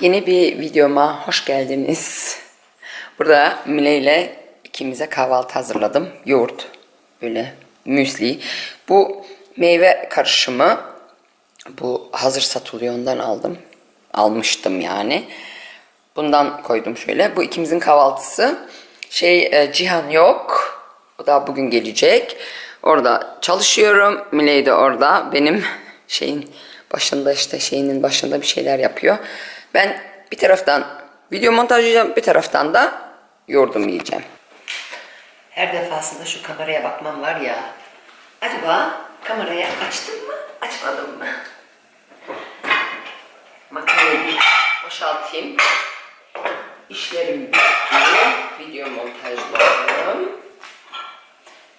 Yeni bir videoma hoş geldiniz. Burada Mile ile ikimize kahvaltı hazırladım. Yoğurt, böyle müsli. Bu meyve karışımı. Bu hazır satılıyor ondan aldım. Almıştım yani. Bundan koydum şöyle. Bu ikimizin kahvaltısı. Şey e, Cihan yok. O da bugün gelecek. Orada çalışıyorum. Miley de orada. Benim şeyin başında işte şeyinin başında bir şeyler yapıyor. Ben bir taraftan video montajlayacağım. Bir taraftan da yoğurdum yiyeceğim. Her defasında şu kameraya bakmam var ya. Acaba kamerayı açtım mı? Açmadım mı? Makineyi boşaltayım. İşlerim bitti. Video montajladım.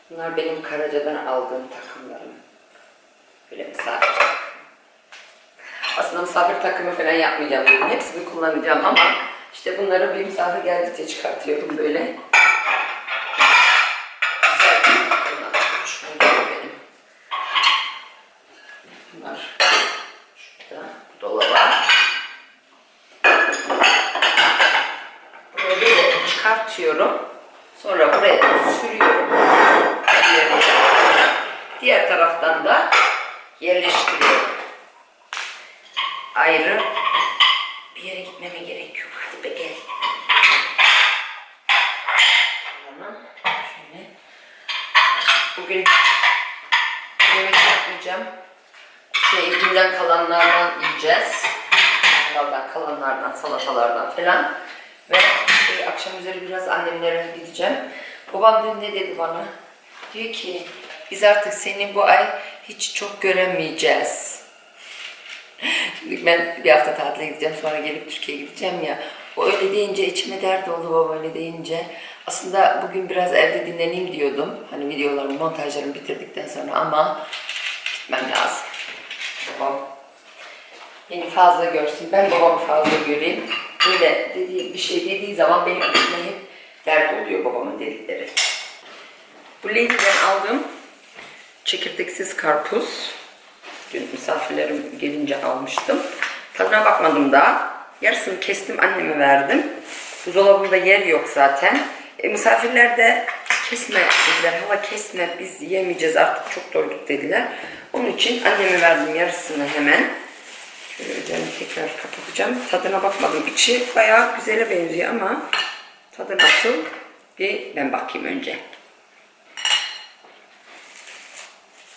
Bunlar benim Karaca'dan aldığım takımlarım. Böyle misafir. Aslında misafir takımı falan yapmayacağım. Hepsini kullanacağım ama işte bunları bir misafir geldikçe çıkartıyorum böyle çıkartıyorum. Sonra buraya sürüyorum. Diğer, diğer taraftan da yerleştiriyorum. Ayrı bir yere gitmeme gerek yok. Hadi be gel. Şöyle. Bugün yemek yapmayacağım. Şey, günden kalanlardan yiyeceğiz. Mangaldan kalanlardan, salatalardan falan. Ve e, akşam üzeri biraz annemlere gideceğim. Babam dün ne dedi bana? Diyor ki biz artık seni bu ay hiç çok göremeyeceğiz. Şimdi ben bir hafta tatile gideceğim sonra gelip Türkiye'ye gideceğim ya. O öyle deyince içime dert oldu baba öyle deyince. Aslında bugün biraz evde dinleneyim diyordum. Hani videolarımı, montajlarımı bitirdikten sonra ama gitmem lazım. Babam beni fazla görsün, ben babamı fazla göreyim. Böyle dediği, bir şey dediği zaman benim içime hep dert oluyor babamın dedikleri. Bu Lady'den aldığım çekirdeksiz karpuz. Dün misafirlerim gelince almıştım. Tadına bakmadım daha. Yarısını kestim anneme verdim. Buzdolabında yer yok zaten. E, misafirler de kesme dediler. Hava kesme biz yemeyeceğiz artık çok doyduk dediler. Onun için anneme verdim yarısını hemen. Şöyle üzerini tekrar kapatacağım. Tadına bakmadım. İçi bayağı güzele benziyor ama tadı nasıl? Bir ben bakayım önce.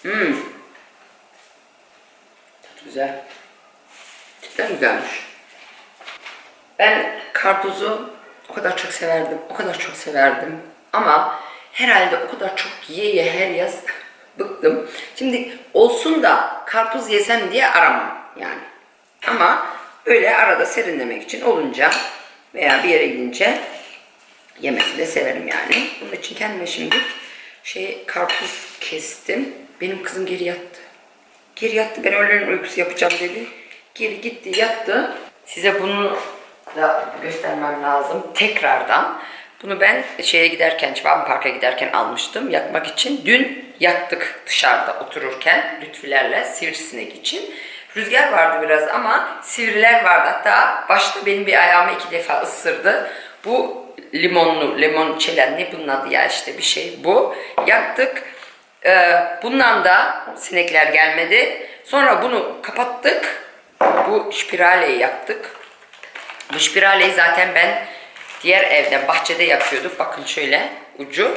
Hmm. Güzel. Cidden güzelmiş. Ben karpuzu o kadar çok severdim, o kadar çok severdim. Ama herhalde o kadar çok ye ye her yaz bıktım. Şimdi olsun da karpuz yesem diye aramam yani. Ama öyle arada serinlemek için olunca veya bir yere gidince yemesi de severim yani. Bunun için kendime şimdi şey karpuz kestim. Benim kızım geri yattı. Geri yattı. Ben öğlen uykusu yapacağım dedi. Geri gitti yattı. Size bunu da göstermem lazım tekrardan. Bunu ben şeye giderken, Çivam Park'a giderken almıştım yakmak için. Dün yaktık dışarıda otururken lütfilerle sivrisinek için. Rüzgar vardı biraz ama sivriler vardı. Hatta başta benim bir ayağımı iki defa ısırdı. Bu limonlu, limon çelen ne bunun adı ya işte bir şey bu. Yaktık. Ee, bundan da sinekler gelmedi. Sonra bunu kapattık. Bu şpiraleyi yaktık. Bu şpiraleyi zaten ben diğer evde bahçede yakıyorduk. Bakın şöyle ucu.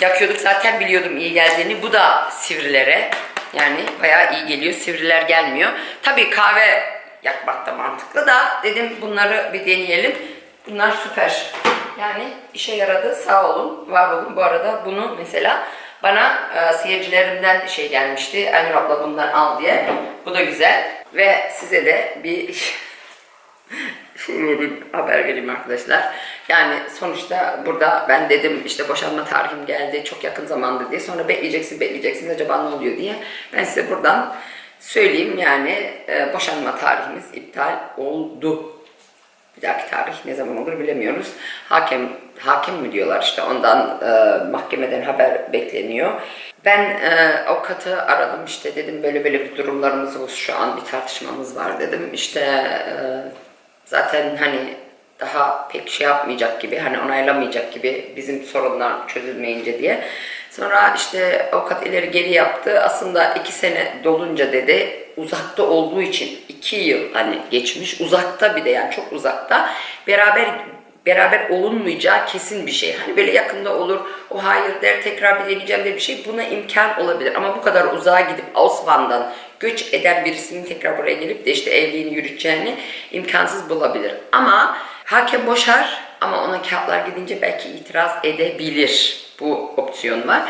Yakıyorduk zaten biliyordum iyi geldiğini. Bu da sivrilere yani bayağı iyi geliyor. Sivriler gelmiyor. Tabii kahve yakmak da mantıklı da dedim bunları bir deneyelim. Bunlar süper. Yani işe yaradı. Sağ olun, var olun. Bu arada bunu mesela bana e, seyircilerimden şey gelmişti. Aynur abla bundan al diye. Bu da güzel. Ve size de bir şey vereyim, haber vereyim arkadaşlar. Yani sonuçta burada ben dedim işte boşanma tarihim geldi çok yakın zamanda diye. Sonra bekleyeceksin bekleyeceksin acaba ne oluyor diye. Ben size buradan söyleyeyim yani e, boşanma tarihimiz iptal oldu. Bir dahaki tarih ne zaman olur bilemiyoruz. Hakem hakim mi diyorlar işte ondan e, mahkemeden haber bekleniyor. Ben e, avukatı aradım işte dedim böyle böyle bir durumlarımız var şu an bir tartışmamız var dedim. İşte e, Zaten hani daha pek şey yapmayacak gibi, hani onaylamayacak gibi bizim sorunlar çözülmeyince diye. Sonra işte avukat ileri geri yaptı. Aslında iki sene dolunca dedi uzakta olduğu için iki yıl hani geçmiş. Uzakta bir de yani çok uzakta. Beraber beraber olunmayacağı kesin bir şey. Hani böyle yakında olur, o hayır der, tekrar bir deneyeceğim de bir şey. Buna imkan olabilir. Ama bu kadar uzağa gidip Osman'dan göç eden birisinin tekrar buraya gelip de işte evliliğini yürüteceğini imkansız bulabilir. Ama hakem boşar ama ona kağıtlar gidince belki itiraz edebilir. Bu opsiyon var.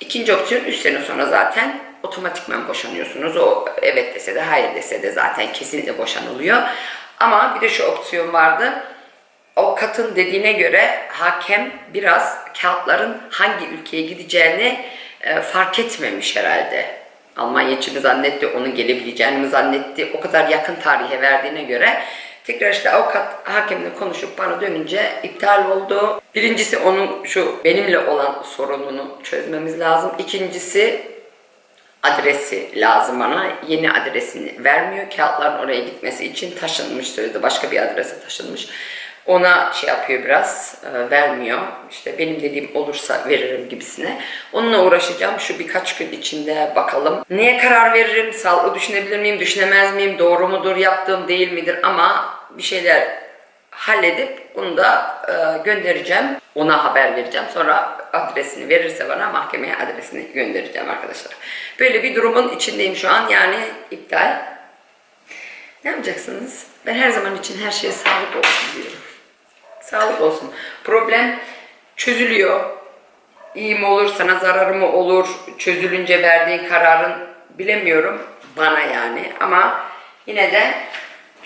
İkinci opsiyon 3 sene sonra zaten otomatikman boşanıyorsunuz. O evet dese de hayır dese de zaten kesinlikle boşanılıyor. Ama bir de şu opsiyon vardı. Avukatın dediğine göre hakem biraz kağıtların hangi ülkeye gideceğini e, fark etmemiş herhalde. Almanya için mi zannetti, onun gelebileceğini mi zannetti, o kadar yakın tarihe verdiğine göre tekrar işte avukat hakemle konuşup bana dönünce iptal oldu. Birincisi onun şu benimle olan sorununu çözmemiz lazım. İkincisi adresi lazım bana. Yeni adresini vermiyor. Kağıtların oraya gitmesi için taşınmış sözde başka bir adrese taşınmış. Ona şey yapıyor biraz, e, vermiyor. İşte benim dediğim olursa veririm gibisine. Onunla uğraşacağım şu birkaç gün içinde bakalım. Neye karar veririm? Sağlıklı düşünebilir miyim, düşünemez miyim? Doğru mudur, yaptığım değil midir? Ama bir şeyler halledip bunu da e, göndereceğim. Ona haber vereceğim. Sonra adresini verirse bana mahkemeye adresini göndereceğim arkadaşlar. Böyle bir durumun içindeyim şu an. Yani iptal. Ne yapacaksınız? Ben her zaman için her şeye sağlık olsun diyorum. Sağlık olsun. Problem çözülüyor. İyi mi olur, sana zararı mı olur, çözülünce verdiğin kararın bilemiyorum. Bana yani. Ama yine de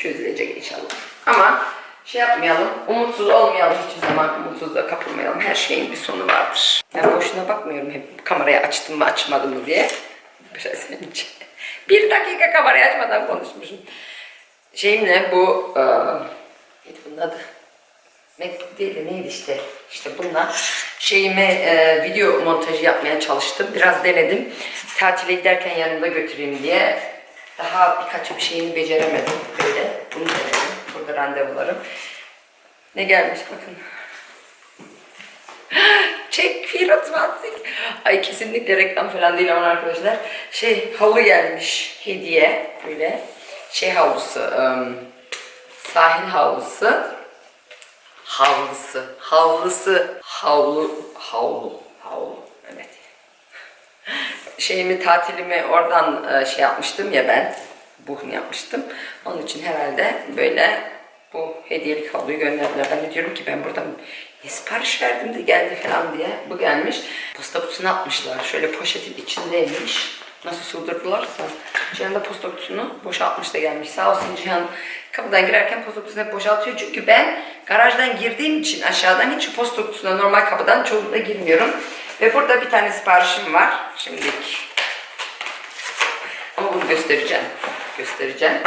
çözülecek inşallah. Ama şey yapmayalım, umutsuz olmayalım hiçbir zaman, umutsuzluğa kapılmayalım. Her şeyin bir sonu vardır. Ben boşuna bakmıyorum hep kamerayı açtım mı açmadım mı diye. Biraz önce. Bir dakika kamerayı açmadan konuşmuşum. Şeyim ne bu, eee neydi bunun adı? Mektup değil de neydi işte. İşte bununla şeyime e, video montajı yapmaya çalıştım. Biraz denedim. Tatile giderken yanımda götüreyim diye. Daha birkaç bir şeyini beceremedim. Böyle bunu denedim. Burada randevularım. Ne gelmiş bakın. Çek Firotmatik. Ay kesinlikle reklam falan değil ama arkadaşlar. Şey havlu gelmiş hediye. Böyle şey havlusu. ım, sahil havlusu. Havlusu. Havlusu. Havlu. Havlu. Havlu. Evet. Şeyimi tatilimi oradan e, şey yapmıştım ya ben. Buhun yapmıştım. Onun için herhalde böyle bu hediyelik havluyu gönderdiler. Ben de diyorum ki ben buradan ne sipariş verdim de geldi falan diye. Bu gelmiş. Posta kutusuna atmışlar. Şöyle poşetin içindeymiş. Nasıl sığdırdılarsa. Cihan da posta kutusunu boşaltmış da gelmiş. Sağ olsun Cihan kapıdan girerken posta kutusunu boşaltıyor. Çünkü ben garajdan girdiğim için aşağıdan hiç posta kutusuna normal kapıdan çoğunlukla girmiyorum. Ve burada bir tane siparişim var. Şimdilik ama bunu göstereceğim. Göstereceğim.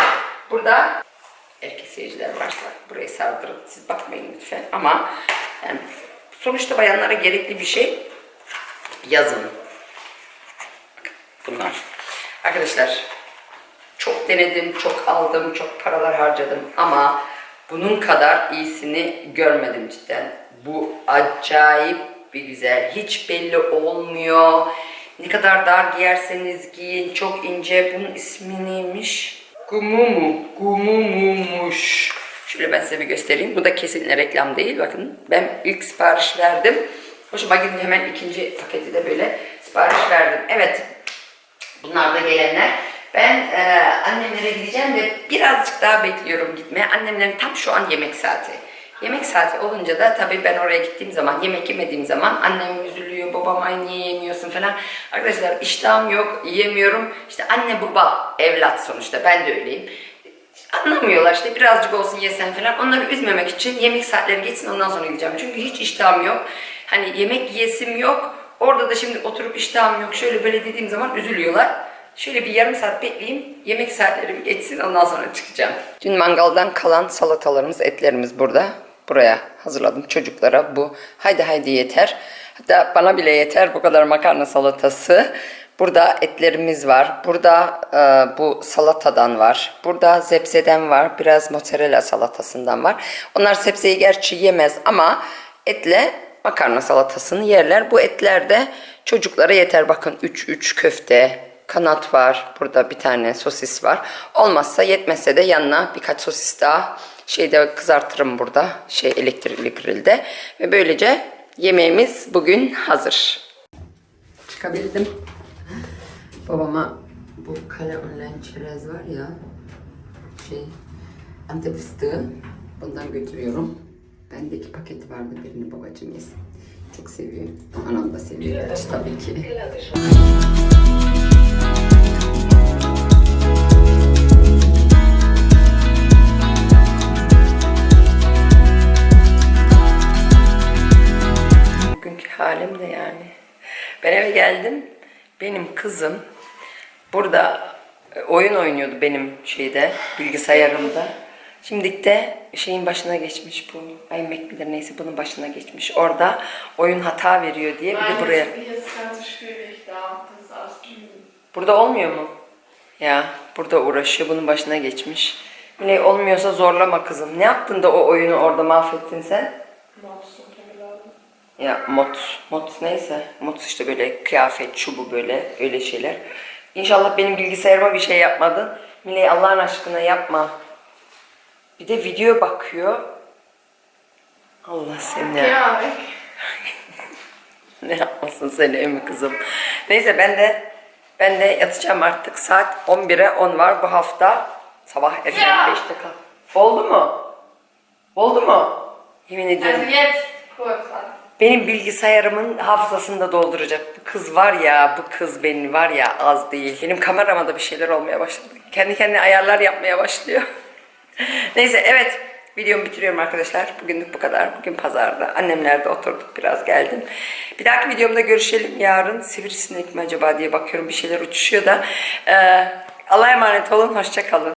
Burada erkek seyirciler varsa burayı sardırın. Siz bakmayın lütfen. Ama yani sonuçta bayanlara gerekli bir şey yazın. Bunlar. Arkadaşlar çok denedim, çok aldım, çok paralar harcadım ama bunun kadar iyisini görmedim cidden. Bu acayip bir güzel. Hiç belli olmuyor. Ne kadar dar giyerseniz giyin. Çok ince. Bunun ismi neymiş? Gumumu. Gumumumuş. Şöyle ben size bir göstereyim. Bu da kesinlikle reklam değil. Bakın ben ilk sipariş verdim. Hoşuma gidince hemen ikinci paketi de böyle sipariş verdim. Evet. Bunlar da gelenler. Ben e, annemlere gideceğim de birazcık daha bekliyorum gitmeye. Annemlerin tam şu an yemek saati. Yemek saati olunca da tabii ben oraya gittiğim zaman, yemek yemediğim zaman annem üzülüyor, babam ay niye yemiyorsun falan. Arkadaşlar iştahım yok, yiyemiyorum. İşte anne baba evlat sonuçta ben de öyleyim. Anlamıyorlar işte birazcık olsun yesen falan. Onları üzmemek için yemek saatleri geçsin ondan sonra gideceğim. Çünkü hiç iştahım yok. Hani yemek yiyesim yok. Orada da şimdi oturup iştahım yok. Şöyle böyle dediğim zaman üzülüyorlar. Şöyle bir yarım saat bekleyeyim. Yemek saatlerim geçsin ondan sonra çıkacağım. Dün mangaldan kalan salatalarımız, etlerimiz burada. Buraya hazırladım çocuklara bu. Haydi haydi yeter. Hatta bana bile yeter bu kadar makarna salatası. Burada etlerimiz var. Burada e, bu salatadan var. Burada zepseden var. Biraz mozzarella salatasından var. Onlar sebzeyi gerçi yemez ama etle makarna salatasını yerler. Bu etler de çocuklara yeter. Bakın 3-3 köfte, kanat var. Burada bir tane sosis var. Olmazsa yetmezse de yanına birkaç sosis daha şeyde kızartırım burada. Şey elektrikli grilde. Ve böylece yemeğimiz bugün hazır. Çıkabildim. Babama bu kale online çerez var ya şey antep fıstığı bundan götürüyorum. Bendeki paketi vardı birini babacım yesin. Çok seviyor. Anam da seviyor tabii ki. Ben eve geldim. Benim kızım burada e, oyun oynuyordu benim şeyde bilgisayarımda. Şimdi de şeyin başına geçmiş bu. iMac midir neyse bunun başına geçmiş. Orada oyun hata veriyor diye bir de buraya. Burada olmuyor mu? Ya burada uğraşıyor bunun başına geçmiş. Miley olmuyorsa zorlama kızım. Ne yaptın da o oyunu orada mahvettin sen? Runtergeladen. Ya mod, mod neyse. Mod işte böyle kıyafet, şu bu böyle öyle şeyler. İnşallah benim bilgisayarıma bir şey yapmadın. Miley Allah'ın aşkına yapma. Bir de video bakıyor. Allah seni. Weg. ne yapmasın seni emi kızım. Neyse ben de ben de yatacağım artık. Saat 11'e 10 var bu hafta. Sabah erken Ya. 5'te kalk. Oldu mu? Oldu mu? Yemin ediyorum. Kurz an. Benim bilgisayarımın hafızasını da dolduracak. Bu kız var ya, bu kız beni var ya az değil. Benim kamerama da bir şeyler olmaya başladı. Kendi kendine ayarlar yapmaya başlıyor. Neyse evet. Videomu bitiriyorum arkadaşlar. Bugünlük bu kadar. Bugün pazarda. Annemlerde oturduk biraz geldim. Bir dahaki videomda görüşelim. Yarın sivrisinek mi acaba diye bakıyorum. Bir şeyler uçuşuyor da. Ee, Allah'a emanet olun. Hoşça kalın.